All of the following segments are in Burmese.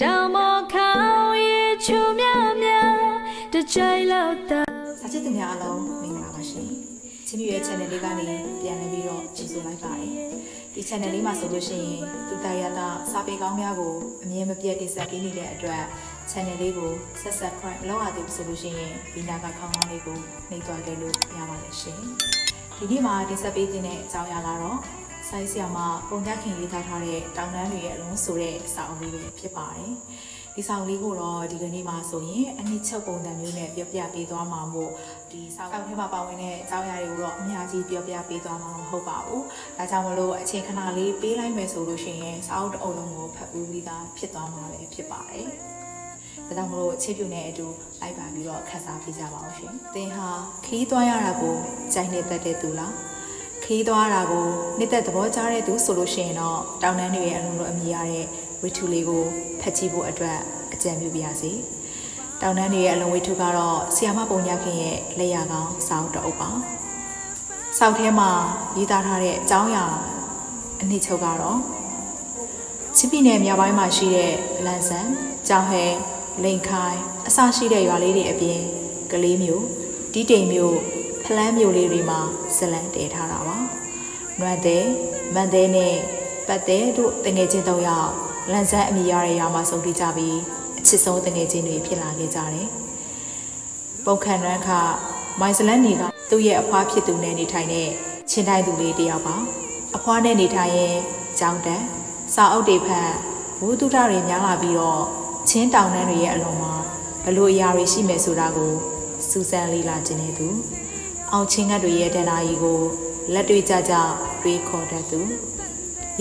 တောင်ပေါ်ခေါင်ရေချိုမြမြတစ်ကြိမ်လောက်တော့စာချစ်သူများအားလုံးမင်္ဂလာပါရှင်။ချင်းမြရဲ့ channel လေးကနေပြန်လည်ပြီးတော့ကြည့်ဆိုလိုက်ပါတယ်။ဒီ channel လေးမှာဆိုလို့ရှိရင်သူတရတာစာပေကောင်းများကိုအမြဲမပြတ်တင်ဆက်ပေးနေတဲ့အတွက် channel လေးကို subscribe လုပ်ရသေးပြီဆိုလို့ရှိရင်ဒီနာကခေါင်းကောင်းလေးကိုနှိပ်သွားကြလို့ရပါလိမ့်ရှင်။ဒီနေ့မှာတင်ဆက်ပေးခြင်းတဲ့အကြောင်းအရာကတော့ ဆိုင်းဆရာမပုံညခင်ရေးသားထားတဲ့တောင်တန်းတွေရဲ့အလုံးဆိုတဲ့စာအုပ်လေးပဲဖြစ်ပါတယ်။ဒီစာအုပ်လေးကိုတော့ဒီကနေ့မှာဆိုရင်အနှစ်ချုပ်ပုံစံမျိုးနဲ့ပြောပြပေးသွားမှာမို့ဒီစာအုပ်ထဲမှာပါဝင်တဲ့အကြောင်းအရာတွေကိုတော့အများကြီးပြောပြပေးသွားမှာမဟုတ်ပါဘူး။ဒါကြောင့်မလို့အချိန်ခဏလေးပေးလိုက်မယ်ဆိုလို့ရှိရင်စာအုပ်တစ်အုပ်လုံးကိုဖတ်ပြီးပြီးသားဖြစ်သွားမှာပဲဖြစ်ပါတယ်။ဒါကြောင့်မလို့ချစ်ပြူနဲ့အတူလိုက်ပါပြီးတော့ခန်းစားပေးကြပါအောင်ရှင်။သင်ဟာခီးသွားရတာကိုကြိုက်နေတတ်တဲ့သူလား။ ခီးသွားတာကိုနှစ်သက်သဘောကျတဲ့သူဆိုလို့ရှိရင်တော့တောင်တန်းတွေရဲ့အလုံးလိုအမြည်ရတဲ့ဝိထုလေးကိုဖတ်ကြည့်ဖို့အတွက်အကြံပြုပါရစေ။တောင်တန်းတွေရဲ့အလုံးဝိထုကတော့ဆီယာမပုံညာခင်ရဲ့လက်ရကောင်းစောင်းတအုပ်ပါ။စောက်ထဲမှာရေးသားထားတဲ့အကြောင်းအရာအနှစ်ချုပ်ကတော့ချစ်ပြည်နယ်မြောက်ပိုင်းမှာရှိတဲ့လန်ဆန်၊ကြောင်ဟဲ၊လိန်ခိုင်အစရှိတဲ့ရွာလေးတွေအပြင်ကလေးမျိုးတီးတိမ်မျိုးဖ လန်းမျိုးလေးတွေမှာဇလံတည်ထားတာပါ။နွမ်းသေးမန်သေးနဲ့ပတ်သေးတို့တငယ်ချင်းတော့ရောက်လန်ဆန်အမိရတဲ့ရွာမှာဆုံးဖြတ်ကြပြီးအချစ်ဆုံးတငယ်ချင်းတွေဖြစ်လာခဲ့ကြတယ်။ပုတ်ခန်ရန်ခမိုင်ဇလန်နီကသူ့ရဲ့အဖွားဖြစ်သူနဲ့နေထိုင်တဲ့ချင်းတိုင်းသူလေးတစ်ယောက်ပါ။အဖွားနဲ့နေထိုင်ရင်ကြောင်းတန်းစာအုပ်တွေဖတ်ဘူတုထတွေများလာပြီးတော့ချင်းတောင်တန်းတွေရဲ့အလုံးမှာဘလို့အရာတွေရှိမယ်ဆိုတာကိုစူးစမ်းလေ့လာခြင်းနဲ့သူ အောင်ချင်းငတ်တွေရဲ့တဏ္ဍာကြီးကိုလက်တွေ့ကြကြတွေးခေါ်တတ်သူ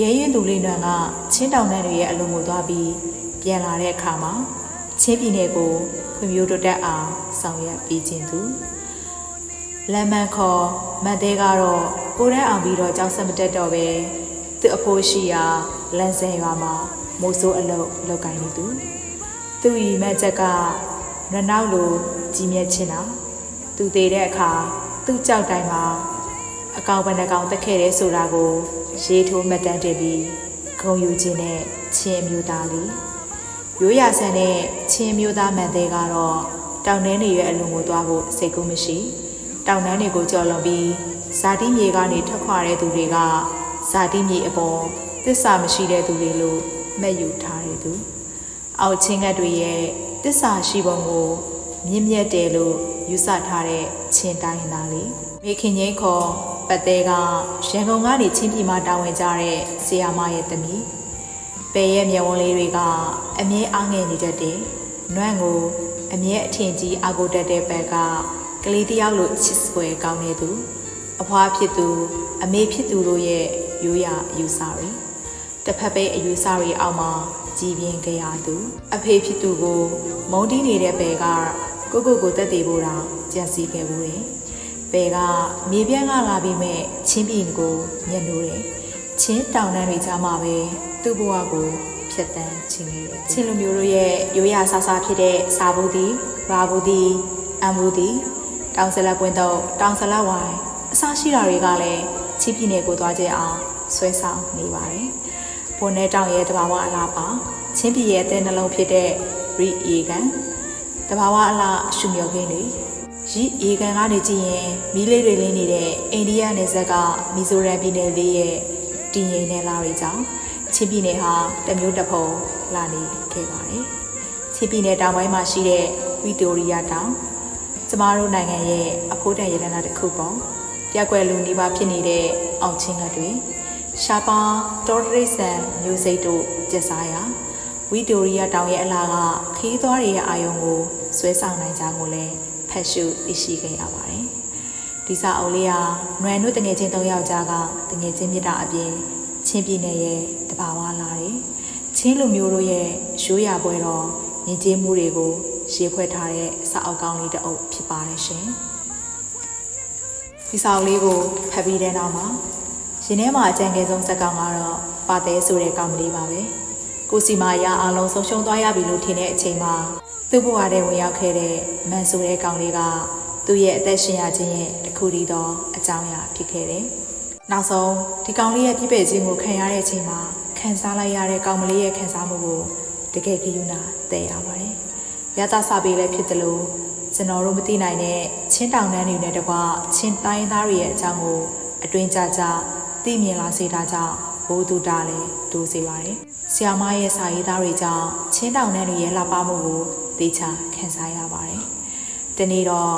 ရဲရင်သူလေးနွန်ကချင်းတောင်တန်းတွေရဲ့အလုံးကိုသွားပြီးပြန်လာတဲ့အခါမှာချင်းပြည်နယ်ကိုဖွံ့ဖြိုးတိုးတက်အောင်ဆောင်ရွက်ပေးခြင်းသူလမ်းမန်ခေါ်မတ်သေးကတော့ကိုရန်အောင်ပြီးတော့ကြောက်စမတက်တော့ပဲသူ့အဖိုးရှိရာလန်ဆန်ရွာမှာမိုးဆိုးအလုပ်လုပ်ကိုင်းနေသူသူ့ဤမက်ချက်ကရနောက်လိုကြီးမြတ်ချင်းတာသူတည်တဲ့အခါ သူ့ကြောက်တိုင်းမှာအကောင်ဘယ်နှကောင်တက်ခဲ့တယ်ဆိုတာကိုရေးထိုးမှတ်တမ်းတင်ပြီးဂုံယူခြင်းနဲ့ချင်းမျိုးသားလေးရိုးရဆန်တဲ့ချင်းမျိုးသားမန်သေးကတော့တောင်နှင်းတွေရဲ့အလုံးကိုသွားဖို့စိတ်ကူးမရှိ တောင်တန်းတွေကိုကြော်လွန်ပြီးဇာတိမြေကနေထွက်ခွာတဲ့သူတွေကဇာတိမြေအပေါ်သစ္စာမရှိတဲ့သူတွေလို့မှတ်ယူထားတဲ့သူအောက်ချင်းကတ်တွေရဲ့သစ္စာရှိပုံကို မြင့်မြတ်တယ်လို့ယူဆထားတဲ့ချင်းတိုင်းသားလေးမိခင်ချင်းခေါ်ပတ်သေးကရန်ကုန်ကနေချင်းပြည်မှာတာဝန်ကြတဲ့ဆီယာမရဲ့သမီးပေရဲ့မျက်ဝန်းလေးတွေကအမြဲအားငယ်နေတတ်တယ်။နွန့်ကိုအမြဲအထင်ကြီးအာကိုတက်တဲ့ဘက်ကကလေးတယောက်လိုချစ်စွဲကောင်းနေသူအဖွားဖြစ်သူအမေဖြစ်သူတို့ရဲ့ရိုးရာအယူဆတွေတစ်ဖက်ပဲအယူဆတွေအောက်မှာကြည်ပြင်းကြရသူအဖေဖြစ်သူကိုမုန်းတီးနေတဲ့ဘယ်က ကိုကိုကိုတက်တည်ဖို့တောင်ကြံစည်ခဲ့ဘူးတယ်ဘယ်ကမြေပြန့်ကလာပြီးမဲ့ချင်းပြည်ကိုညှက်လို့တယ်ချင်းတောင်တန်းတွေကြားမှာပဲသူ့ဘဝကိုဖြတ်တန်းခြင်းခဲ့တယ်ချင်းလူမျိုးတို့ရဲ့ရိုးရာဆာဆာဖြစ်တဲ့စာဘူးတီရာဘူးတီအမ်ဘူးတီတောင်ဆလပွင့်တော့တောင်ဆလဝိုင်အစရှိတာတွေကလည်းချီးပြည်နယ်ကိုသွားကြအောင်ဆွဲဆောင်နေပါတယ်။ဘုံနဲ့တောင်ရဲ့တဘာဝအလားပါချင်းပြည်ရဲ့အသေးနှလုံးဖြစ်တဲ့ရီအေကန် တဘာဝအလားရှုမြော်ခင်းတွေရီအေကန်ကနေကြည့်ရင်မီးလေးတွေလင်းနေတဲ့အိန္ဒိယနယ်စပ်ကမီဇိုရမ်ပြည်နယ်လေးရဲ့တည်ငြိမ်တဲ့လာတွေကြောင့်ချင်းပြည်နယ်ဟာတမျိုးတစ်ဖုံလာနေခဲ့ပါတယ်။ချင်းပြည်နယ်တောင်ပိုင်းမှာရှိတဲ့ဝီတိုရီယာတောင်ကျမတို့နိုင်ငံရဲ့အဖိုးတန်ရတနာတစ်ခုပေါ့ပြက်ွယ်လူနေပါဖြစ်နေတဲ့အောင်ချင်းငတ်တွေရှာပါတော်တရိတ်ဆန်မျိုးစိတ်တို့ကျက်စားရာဝီတိုရီယာတောင်ရဲ့အလားကခီးသွားတွေရဲ့အာယုံကို ဆွဲဆောင်နိုင်ကြကိုလည်းဖတ်ရှုသိရှိခဲ့ရပါတယ်ဒီစာအုပ်လေးဟာနွယ်တို့တငယ်ချင်း၃ယောက်ကြားကတငယ်ချင်းမြတ်တာအပြင်ချင်းပြည်နယ်ရဲ့တဘာဝလာတွေချင်းလူမျိုးတို့ရဲ့ရိုးရာပွဲတော်ညီကျေးမှုတွေကိုရေးဖွဲ့ထားတဲ့စာအုပ်ကောင်းလေးတစ်အုပ်ဖြစ်ပါတယ်ရှင်ဒီစာအုပ်လေးကိုဖတ်ပြီးတဲ့နောက်မှာရင်ထဲမှာအကြံငယ်ဆုံးဇာတ်ကောင်ကတော့ပါသေးဆိုတဲ့ကောင်မလေးပါပဲကိုစီမာရအားလုံးဆုံးရှုံးသွားရပြီလို့ထင်တဲ့အချိန်မှာ သူ့ဘဝထဲဝင်ရောက်ခဲ့တဲ့မန်ဆိုတဲ့ကောင်လေးကသူ့ရဲ့အသက်ရှင်ရခြင်းရဲ့တစ်ခုတည်းသောအကြောင်းအရာဖြစ်ခဲ့တယ်နောက်ဆုံးဒီကောင်လေးရဲ့ပြည့်ပယ်ခြင်းကိုခံရတဲ့အချိန်မှာခံစားလိုက်ရတဲ့ကောင်မလေးရဲ့ခံစားမှုကိုတကယ်ဂရုဏာတည်ရပါတယ်ရသစာပေလည်းဖြစ်တယ်လို့ကျွန်တော်တို့မသိနိုင်တဲ့ချင်းတောင်တန်းတွေနဲ့တကွချင်းတိုင်းသားတွေရဲ့အကြောင်းကိုအတွင်းကြကြသိမြင်လာစေတာကြောင့်ဘိုးတူတာလည်းဒူစေပါတယ်။ဆီယာမရဲ့စာရေးသားတွေကြောင့်ချင်းတောင်တန်းတွေရဲ့လှပမှုကို သိချခံစားရပါတယ်။ဒီနေ့တော့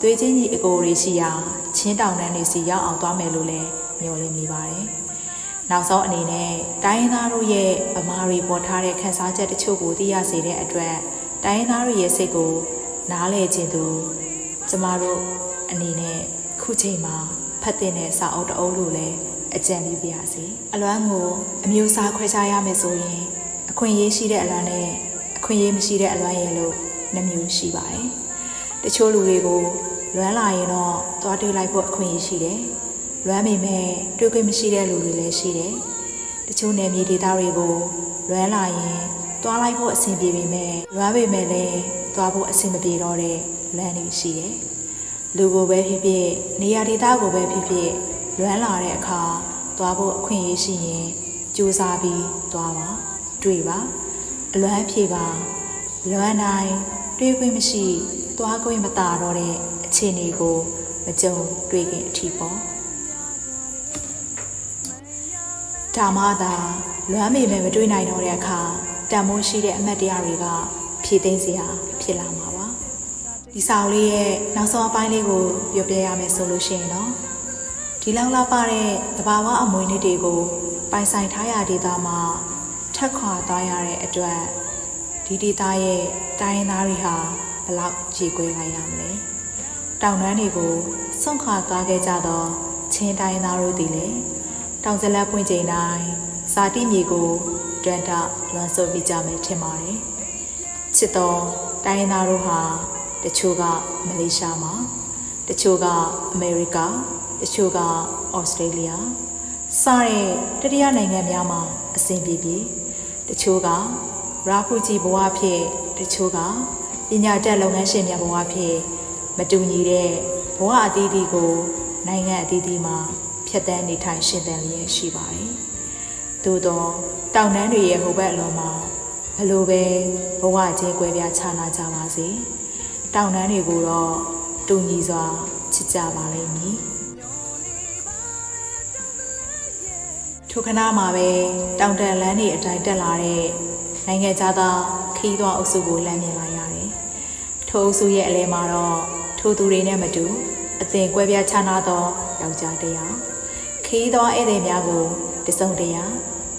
သွေးချင်းကြီးအကိုတွေရှိရာချင်းတောင်တန်းတွေစီရောက်အောင်သွားမယ်လို့လည်းမျှော်လင့်မိပါတယ်။နောက်ဆုံးအနေနဲ့တိုင်းရင်းသားတို့ရဲ့ဗမာတွေပေါ်ထားတဲ့ခန်းစားချက်တချို့ကိုသိရစေတဲ့အတွက်တိုင်းရင်းသားတွေရဲ့စိတ်ကိုနားလည်ခြင်းသူကျမတို့အနေနဲ့ခုချိန်မှာဖတ်တဲ့စာအုပ်တအုပ်လို့လည်းအကြံပြုပါရစေအလွမ်းကိုအမျိုးအစားခွဲခြားရမယ်ဆိုရင်အခွင့်အရေးရှိတဲ့အလွမ်းနဲ့ အခွင့်အရေးမရှိတဲ့အလွမ်းရဲ့လို့နှမျိုးရှိပါတယ်တချို့လူတွေကိုလွမ်းလာရင်တော့သွားတွေ့လိုက်ဖို့အခွင့်အရေးရှိတယ်လွမ်းမိမဲ့တွေ့ခွင့်မရှိတဲ့လူတွေလည်းရှိတယ်တချို့နယ်မြေဒေသတွေကိုလွမ်းလာရင်သွားလိုက်ဖို့အဆင်ပြေပေမဲ့လွမ်းပေမဲ့လည်းသွားဖို့အဆင်မပြေတော့တဲ့လမ်းတွေရှိတယ်လူကိုပဲဖြစ်ဖြစ်နေရာဒေသကိုပဲဖြစ်ဖြစ်လွမ်းလာတဲ့အခါသွားဖို့အခွင့်အရေးရှိရင်ကြိုးစားပြီးသွားပါတွေ့ပါ အလွမ်းဖြေပါလွမ်းတိုင်းတွေ့ခွင့်မရှိ သွားခွင့်မတာတော့တဲ့အခြေအနေကိုမကြုံတွေ့ခင်အထိပေါ့ဒါမှသာလွမ်းမိမဲ့မတွေ့နိုင်တော့တဲ့အခါတန်မိုးရှိတဲ့အမတ်တရားတွေကဖြည့်သိမ်းစရာဖြစ်လာမှာပါဒီဆောင်လေးရဲ့နောက်ဆုံးအပိုင်းလေးကိုပြောပြရမယ်ဆိုလို့ရှိရင်တော့ဒီလောက်လောက်ပါတဲ့တဘာဝအမွေနှစ်တွေကိုပိုင်ဆိုင်ထားရဒေသမှာ ထက်ခွာသွားရတဲ့အတွက်ဒီဒေသရဲ့တိုင်းရင်းသားတွေဟာဘလောက်ခြေကွဲလိုက်ရမလဲတောင်တန်းတွေကိုစွန့်ခွာသွားခဲ့ကြသောချင်းတိုင်းသားတို့သည်လည်းတောင်စလက်ပွင့်ချိန်တိုင်းစာတိမြေကိုဒန်တာလွန်ဆိုပြီးကြမယ်ထင်ပါတယ်ချစ်တော်တိုင်းရင်းသားတို့ဟာတချို့ကမလေးရှားမှာတချို့ကအမေရိကတချို့ကဩစတြေးလျစတဲ့တတိယနိုင်ငံများမှာအဆင်ပြေပြေ တချို့ကရာဖူဂျီဘဝဖြစ်တချို့ကပညာတတ်လုပ်ငန်းရှင်များဘဝဖြစ်မတူညီတဲ့ဘဝအသီးသီးကိုနိုင်ငံအသီးသီးမှာဖြတ်တန်းနေထိုင်ရှင်သန်လျက်ရှိပါတယ်။သို့တော့တောင်တန်းတွေရဲ့ဟိုဘက်အလုံးမှာဘလို့ပဲဘဝချင်းကွဲပြားခြားနာကြပါစေ။တောင်တန်းတွေကိုတော့တူညီစွာချစ်ကြပါလိမ့်မည်။ ထိုခဏမှာပဲတောင်တန်လန်းတွေအတိုင်းတက်လာတဲ့နိုင်ငံသားခီးသွွားအုပ်စုကိုလမ်းမြင်လာရတယ်။ထိုအုပ်စုရဲ့အလဲမှာတော့ထိုသူတွေနဲ့မတူအသင်ကွဲပြားခြားနာသောယောက်ျားတစ်ယောက်ခီးသွွားဧည့်သည်များကိုတစုံတရာ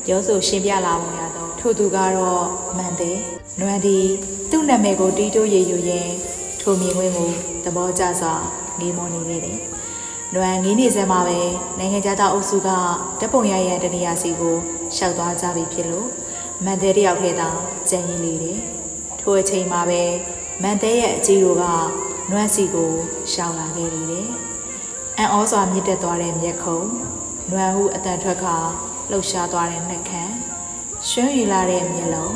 ပြောဆိုရှင်းပြလာပုံရသောထိုသူကတော့မန်သေးနွမ်းသည်သူ့နာမည်ကိုတီးတိုးရည်ယူရင်းထိုမြင်ကွင်းကိုသဘောကျစွာနေမောနေခဲ့တယ်။ နွမ်းငင်းနေစမှာပဲနိုင်ငံသားအုပ်စုကဓပုံရရန်တနေရာစီကိုရှောက်သွားကြပြီဖြစ်လို့မန်သေးတယောက်ထဲသာကြံရင်လေတယ်။ထိုအချိန်မှာပဲမန်သေးရဲ့အကြီးတို့ကနွမ်းစီကိုရှောင်လာခဲ့လေတယ်။အန်ဩစွာမြင့်တက်သွားတဲ့မျက်ခုံနွမ်းဟုအတန်ထွက်ကလှုပ်ရှားသွားတဲ့နှက်ခမ်းရွှင်ရည်လာတဲ့မျက်လုံး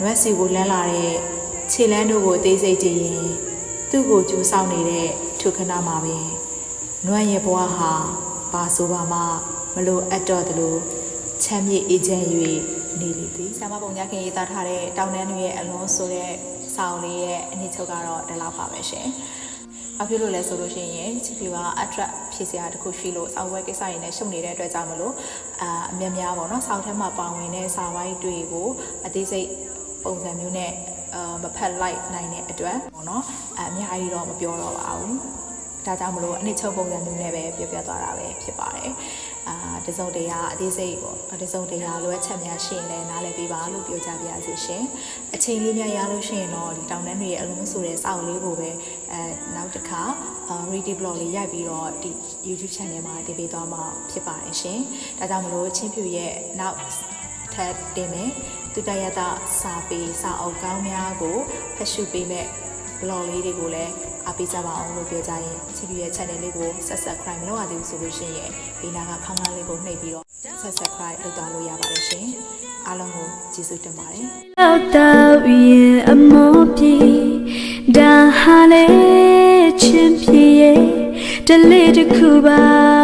နွမ်းစီကိုလန်းလာတဲ့ခြေလန်းတို့ကိုအသေးစိတ်ကြည့်ရင်သူ့ကိုကြိုးဆောင်နေတဲ့ထုခဏမှာပဲ နွမ်းရဲ့ဘဝဟာဘာဆိုပါမှမလို့အပ်တော့တယ်လို့ချမ်းမြေ့အေးချမ်း၍နေလေသည်ဆ iam ပုံညခင်ရေးသားထားတဲ့တောင်တန်းတွေရဲ့အလွန်ဆိုတဲ့စာအုပ်လေးရဲ့အနှစ်ချုပ်ကတော့ဒီလောက်ပါပဲရှင်။ဘာဖြစ်လို့လဲဆိုလို့ရှိရင်ချီဖြူက attract ဖြစ်စရာတခုရှိလို့စာဝဲကိစ္စရင်းနဲ့ရှုပ်နေတဲ့အတွက်ကြောင့်မလို့အာအများများပေါ့နော်စောက်ထဲမှာပါဝင်တဲ့စာပိုင်းတွေကိုအသေးစိတ်ပုံစံမျိုးနဲ့အာမဖက်လိုက်နိုင်တဲ့အတွက်ပေါ့နော်အအများကြီးတော့မပြောတော့ပါဘူး။ ဒါကြောင့်မလို့အနှစ်ချုပ်ပုံစံမျိုးနဲ့ပဲပြပြသွားတာပဲဖြစ်ပါတယ်။အာတစုံတရာအသေးစိတ်ပေါ့တစုံတရာလိုအပ်ချက်များရှိရင်လည်းနားလည်ပေးပါလို့ပြောကြပါရစေရှင်။အချိန်လေးများရလို့ရှိရင်တော့ဒီတောင်တန်းတွေရဲ့အလုံးဆိုတဲ့စောက်လေးကိုပဲအဲနောက်တစ်ခါအာ reading blog လေးရိုက်ပြီးတော့ဒီ YouTube channel မှာတင်ပေးသွားမှာဖြစ်ပါတယ်ရှင်။ဒါကြောင့်မလို့ချင်းဖြူရဲ့နောက်ထပ်တင်မယ်သူတရတစာပေစာအုပ်ကောင်းများကိုဖတ်ရှုပေးမဲ့ blog လေးတွေကိုလည်း အားပေးကြပါအောင်လို့ပြောကြရင်ချီပီရဲ့ channel လေးကို subscribe မလုပ်ရသေးဘူးဆိုလို့ရှိရင်ဒီနာကခေါင်းလားလေးကိုနှိပ်ပြီးတော့ subscribe လုပ်သွားလို့ရပါတယ်ရှင်အားလုံးကိုကျေးဇူးတင်ပါတယ်လောက်တော့ရင်အမောပြေဒါဟာလေချင်းပြေတလေးတစ်ခုပါ